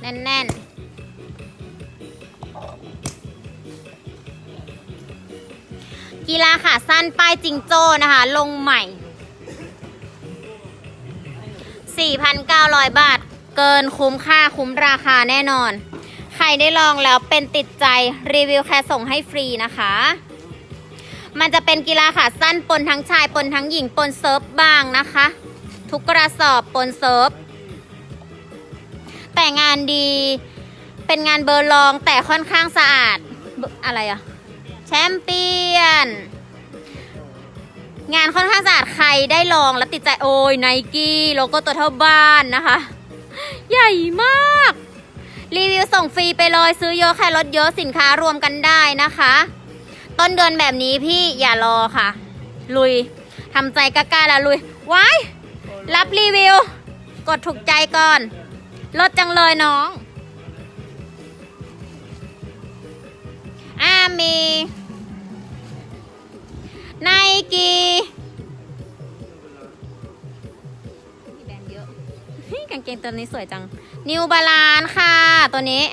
แน่นๆกีฬาขาสั้นป้ายจิงโจ้นะคะ ลงใหม่ 4,900 บาท เกินคุ้มค่าคุ้มราคาแน่นอน ใครได้ลองแล้วเป็นติดใจรีวิวแค่ส่งให้ฟรีนะคะ มันจะเป็นกีฬาขาสั้นปนทั้งชายปนทั้งหญิงปนเซิร์ฟบ้างนะคะ ทุกกระสอบปนเซิร์ฟ แต่งานดี เป็นงานเบอร์ลองแต่ค่อนข้างสะอาดอร์อะไรอะแชมเปี้ยน งานค่อนข้างสะอาดใครได้ลองแล้วติดใจโอ้ยไนกี้โลโก้ตัวเท่าบ้านนะคะ ใหญ่มาก รีวิวส่งฟรีไปเลยซื้อเยอะแค่ลดเยอะสินค้ารวมกันได้นะคะ ต้นเดือนแบบนี้พี่อย่ารอค่ะ ลุยทำใจกล้าๆแล้วลุยว้ายรับรีวิว กดถูกใจก่อน ลดจังเลยน้องอ่ามีไนกี้กางเกงตัวนี้สวยจัง นิวบาลานค่ะ ตัวนี้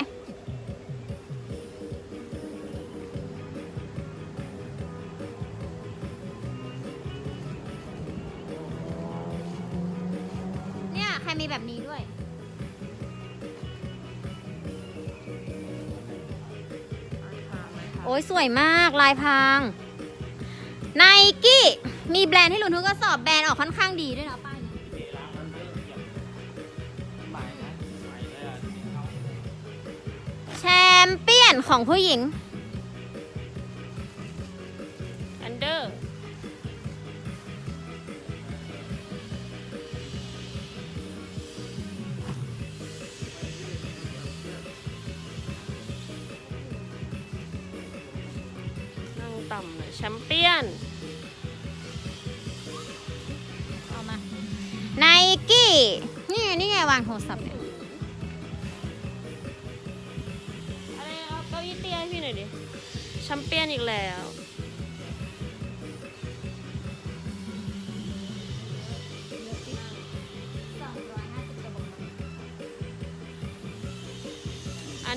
สวยมากลายพรางไนกี้มีแบรนด์ให้ลุ้นทุกกระสอบแบรนด์ออกค่อนข้างดีด้วยนะป้ายนี้แชมเปี้ยนของผู้หญิง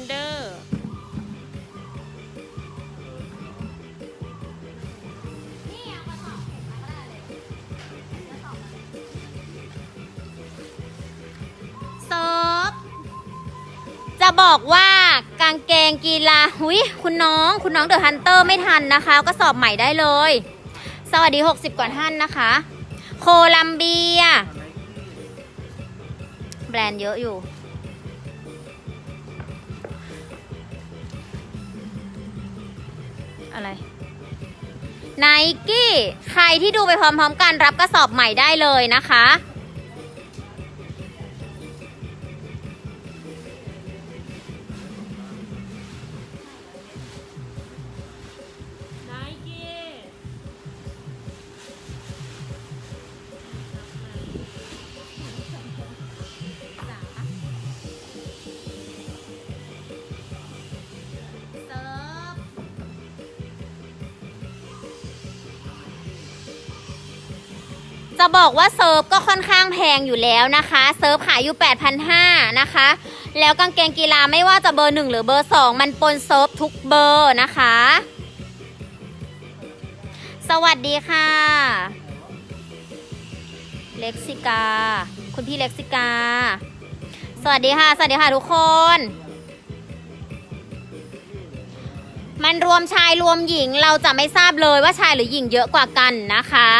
เดอร์เซิร์ฟจะบอกว่ากางเกงกีฬาหุยคุณน้อง คุณน้องเดอะฮันเตอร์ไม่ทันนะคะ ก็สอบใหม่ได้เลย สวัสดี 60 กว่าท่านนะคะ โคลัมเบีย แบรนด์เยอะอยู่ อะไรไนกี้ใครที่ดูไปพร้อมๆกันรับกระสอบใหม่ได้เลยนะคะ บอกว่าเซิร์ฟก็ค่อนข้างแพงอยู่แล้วนะคะ เซิร์ฟขายอยู่ 8,500นะคะ แล้วกางเกงกีฬาไม่ว่าจะเบอร์ 1 หรือเบอร์ 2 มันปนเซิร์ฟทุกเบอร์นะคะ สวัสดีค่ะ เล็กซิกา คุณพี่เล็กซิกา สวัสดีค่ะ สวัสดีค่ะทุกคน มันรวมชายรวมหญิงเราจะไม่ทราบเลยว่าชายหรือหญิงเยอะกว่ากันนะคะ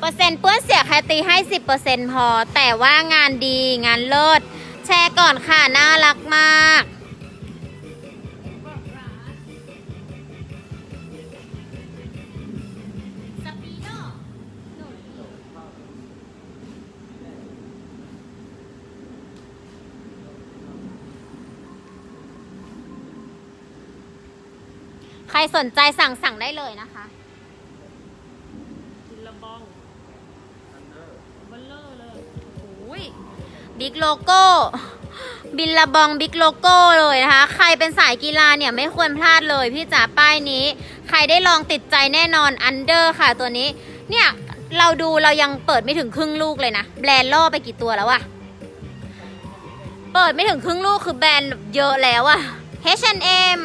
เปอร์เซ็นต์เปื้อนเสียใครตีให้10%พอ แต่ว่างานดีงานเลิศแชร์ก่อนค่ะ น่ารักมาก ใครสนใจสั่งสั่งได้เลยนะคะ บิลลาบองเบลเลอร์เลย อุ้ย บิ๊กโลโก้บินละบองบิ๊กโลโก้เลยนะคะ ใครเป็นสายกีฬาเนี่ยไม่ควรพลาดเลยพี่จ๋าป้ายนี้ ใครได้ลองติดใจแน่นอนอันเดอร์ค่ะตัวนี้ เนี่ย เราดูเรายังเปิดไม่ถึงครึ่งลูกเลยนะ แบรนด์ล่อไปกี่ตัวแล้วอะเปิดไม่ถึงครึ่งลูกคือแบรนด์เยอะแล้วอะ H&M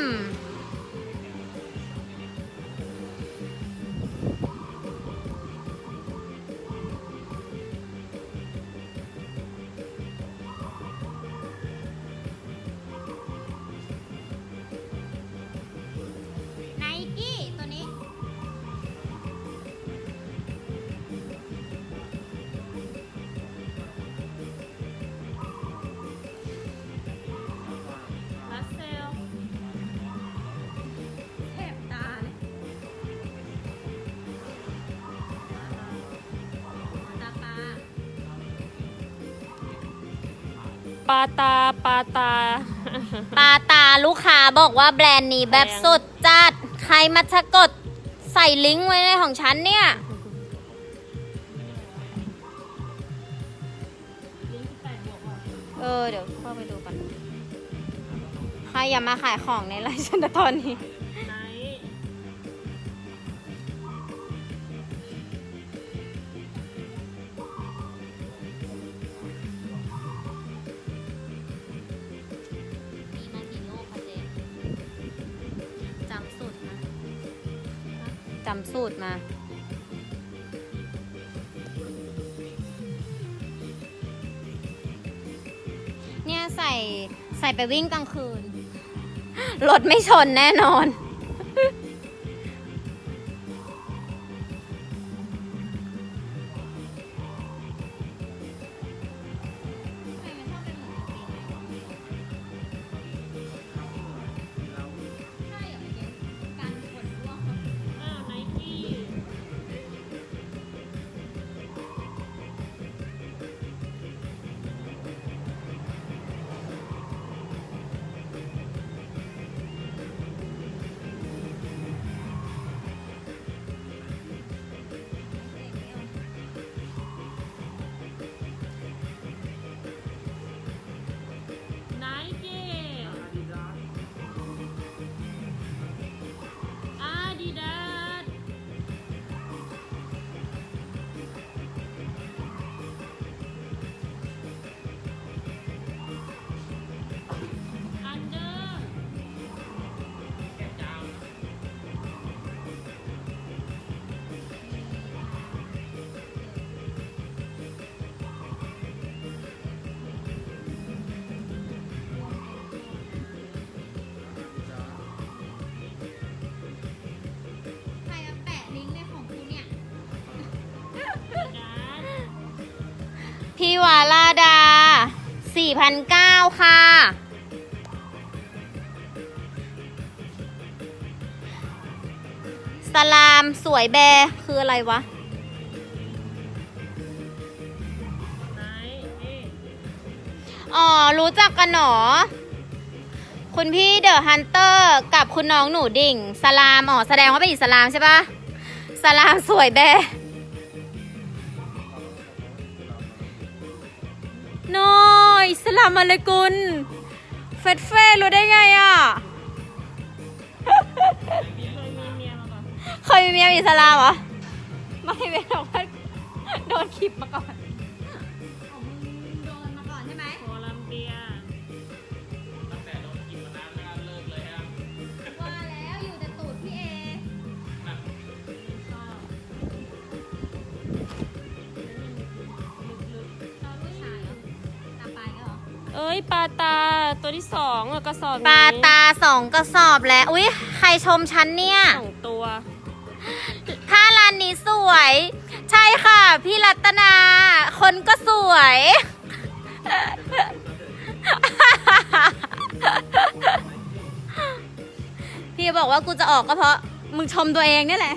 ปาตาปาตา ปาตาลูกค้าบอกว่าแบรนด์นี้แบบสุดจัด ใครมาสะกดใส่ลิงก์ไว้ในของฉันเนี่ย เออ เดี๋ยวเข้าไปดูกันใครอย่ามาขายของในไลฟ์ฉันนะตอนนี้ จำสูตรมา เนี่ยใส่ใส่ไปวิ่งกลางคืน รถไม่ชนแน่นอน 4,009ค่ะ สลามสวยแบร์คืออะไรวะไนท์นี่อ๋อ รู้จักกันหนอ คุณพี่เดอะฮันเตอร์กับคุณน้องหนูดิ่ง สลาม อ๋อ แสดงว่าเป็นอิสลามใช่ปะสลามสวยแบร์น้ อยสลามอะไรกุลเฟดเฟ่รู้ได้ไงอะเคยมีเมียมาก่อนเคยมีเมียอิสลามเหรอ ไม่เป็นหรอกว่าโดนคลิปมาก่อน เอ้ยปาตาตัวที่สองอะกระสอบนี้ปลาตาสองกระสอบแล้ว อุ๊ยใครชมฉันเนี่ย สองตัวถ้าร้านนี้สวย ใช่ค่ะ พี่รัตนา คนก็สวย พี่บอกว่ากูจะออกก็เพราะ มึงชมตัวเองนี่แหละ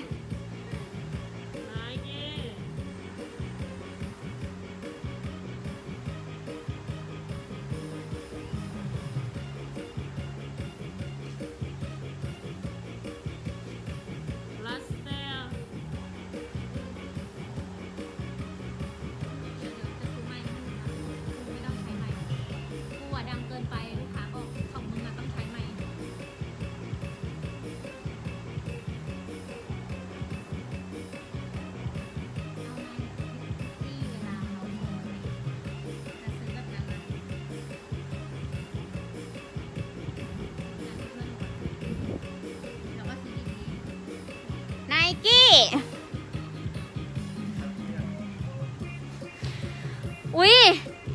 อุ๊ย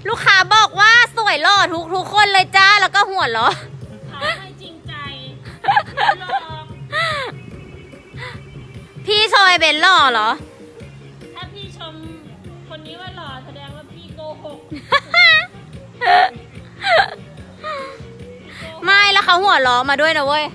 ลูกค้าบอกว่าสวยหล่อทุกทุกคนเลยจ้า แล้วก็หัวเราะเขาให้จริงใจลองพี่ชอยเบนหล่อเหรอ ถ้าพี่ชมคนนี้ว่าหล่อแสดงว่าพี่โกหกไม่แล้วเขาหัวล้อมาด้วยนะเว้ย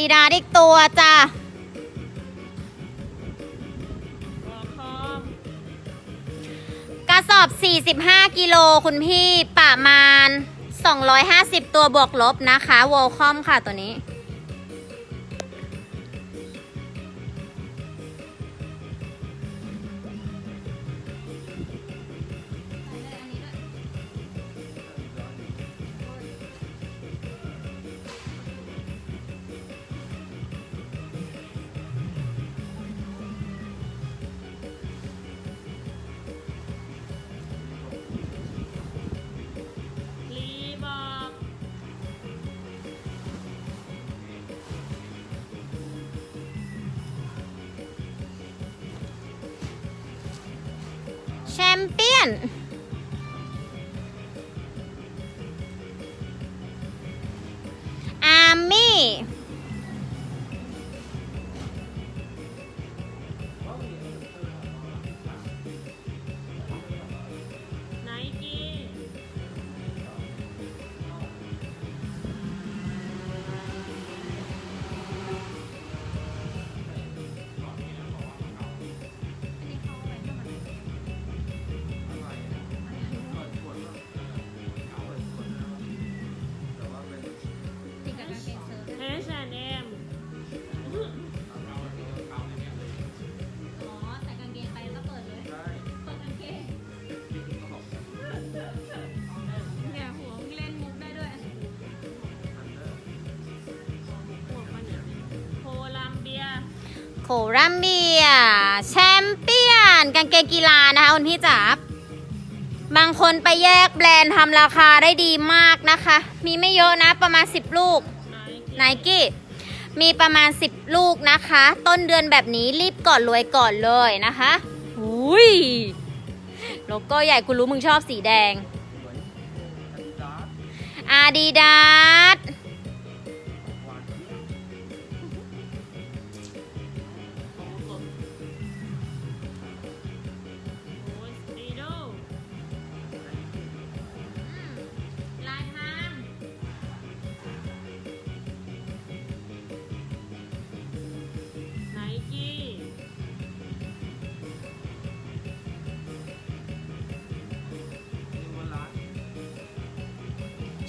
ดิดาอีกตัวจ้ะกระสอบ 45 กิโลคุณพี่ประมาณ 250 ตัวบวกลบนะคะวอลคอมค่ะตัวนี้ แชมเปี้ยน โครัมเบีย แชมเปี้ยน กางเกงกีฬานะคะคุณพี่จ๋าบางคนไปแยกแบรนด์ทำราคาได้ดีมากนะคะ มีไม่เยอะนะประมาณ 10 ลูกไนไนกี้มีประมาณ 10 ลูกนะคะ ต้นเดือนแบบนี้รีบก่อนรวยก่อนเลยนะคะอุ้ยโลโก้ใหญ่กูรู้มึงชอบสีแดงอาดิดาส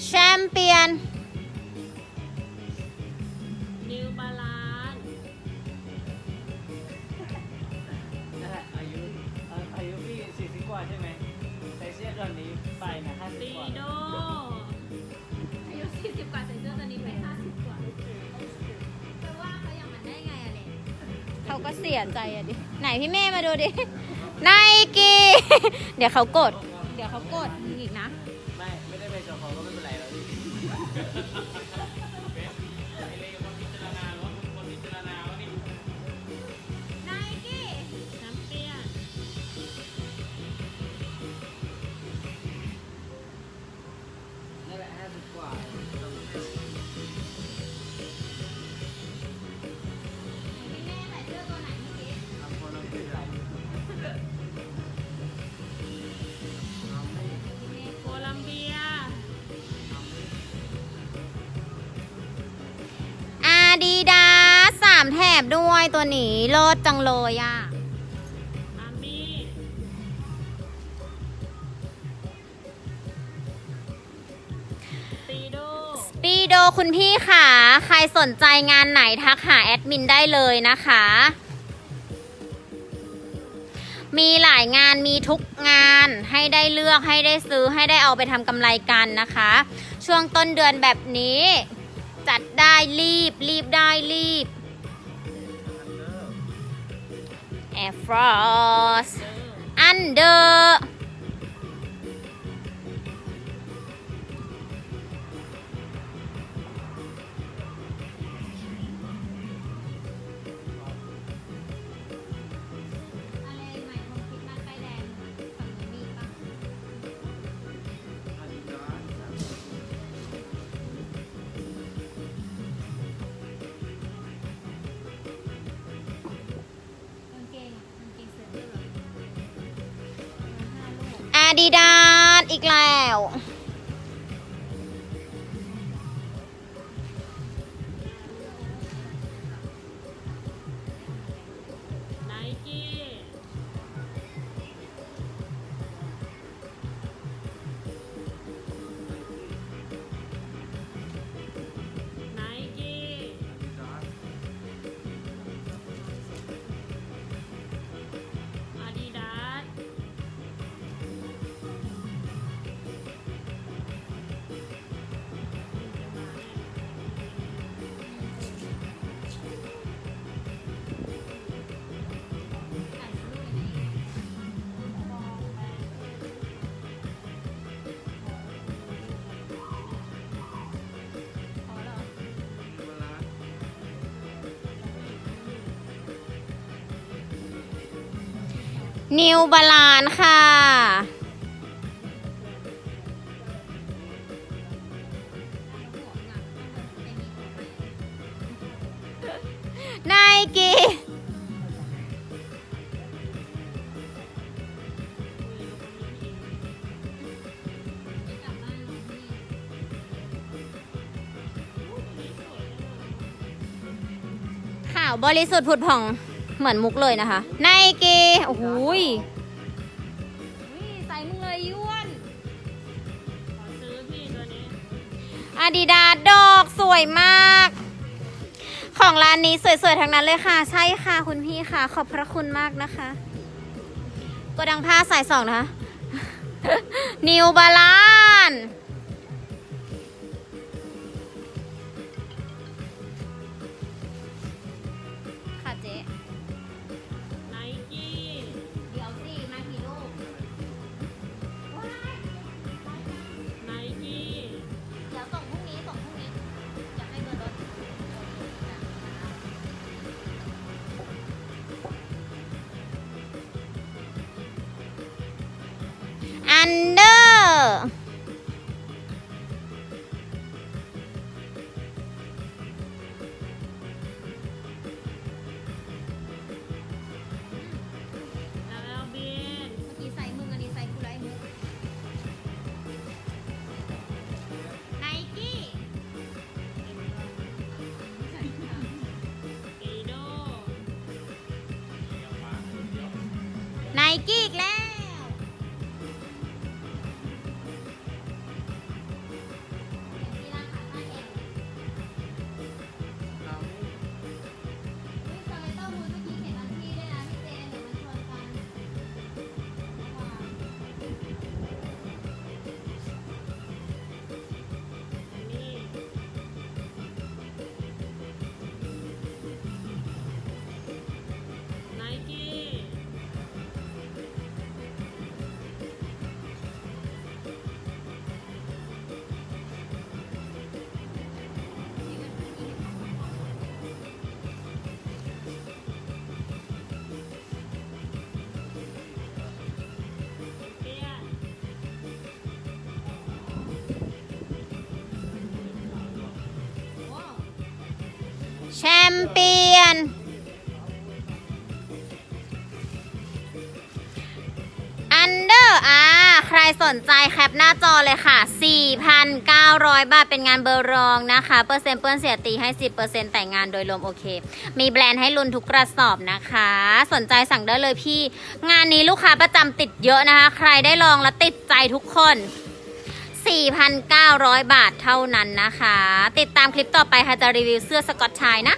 แชมเปี้ยน นิวบาลานนั่นแหละอายุเอ่ออายุพี่สี่สิบกว่าใช่ไหมใส่เสื้อตัวนี้ไปนะห้าสิบตีกว่าโดอายุ40กว่าใส่เสื้อตัวนี้ไป50กว่าไปว่าเขาอย่างนั้นได้ไงอะเล็เขาก็เสียใจอะดิ ไหนพี่เมย์มาดูดิ ไนกี้ เดี๋ยวเขากดเดี๋ยว ตัวนี้เลิศจังเลยอะอาร์มี่ตีโดสปีปีโดคุณพี่ค่ะ ใครสนใจงานไหนทักหาแอดมินได้เลยนะคะ มีหลายงานมีทุกงานให้ได้เลือกให้ได้ซื้อให้ได้เอาไปทำกำไรกันนะคะ ช่วงต้นเดือนแบบนี้ จัดได้รีบรีบได้รีบ and frost. Under ดิดา นิวบาลานค่ะ ไนกี้ ข่าวบริสุทธิ์ผุดผ่อง เหมือนมุกเลยนะคะไนกี้โอ้โหยอุ๊ยใส่มึงเลยย้วนขอซื้อพี่ตัวนี้อาดิดาดอกสวยมาก ของร้านนี้สวยๆทั้งนั้นเลยค่ะ ใช่ค่ะคุณพี่ค่ะ ขอบพระคุณมากนะคะกดังผ้าสายสองนะคะนิวบาลาน อั มเปียน อันเดอร์อาใครสนใจแคปหน้าจอเลยค่ะ 4,900 บาท เป็นงานเบอร์รองนะคะ เปอร์เซ็นต์เปื้อนเสียตีให้ 10%แต่งงานโดยรวมโอเค มีแบรนด์ให้ลุนทุกกระสอบนะคะ สนใจสั่งได้เลยพี่ งานนี้ลูกค้าประจำติดเยอะนะคะ ใครได้ลองแล้วติดใจทุกคน 4,900 บาทเท่านั้นนะคะ ติดตามคลิปต่อไปค่ะจะรีวิวเสื้อสกอตชายนะ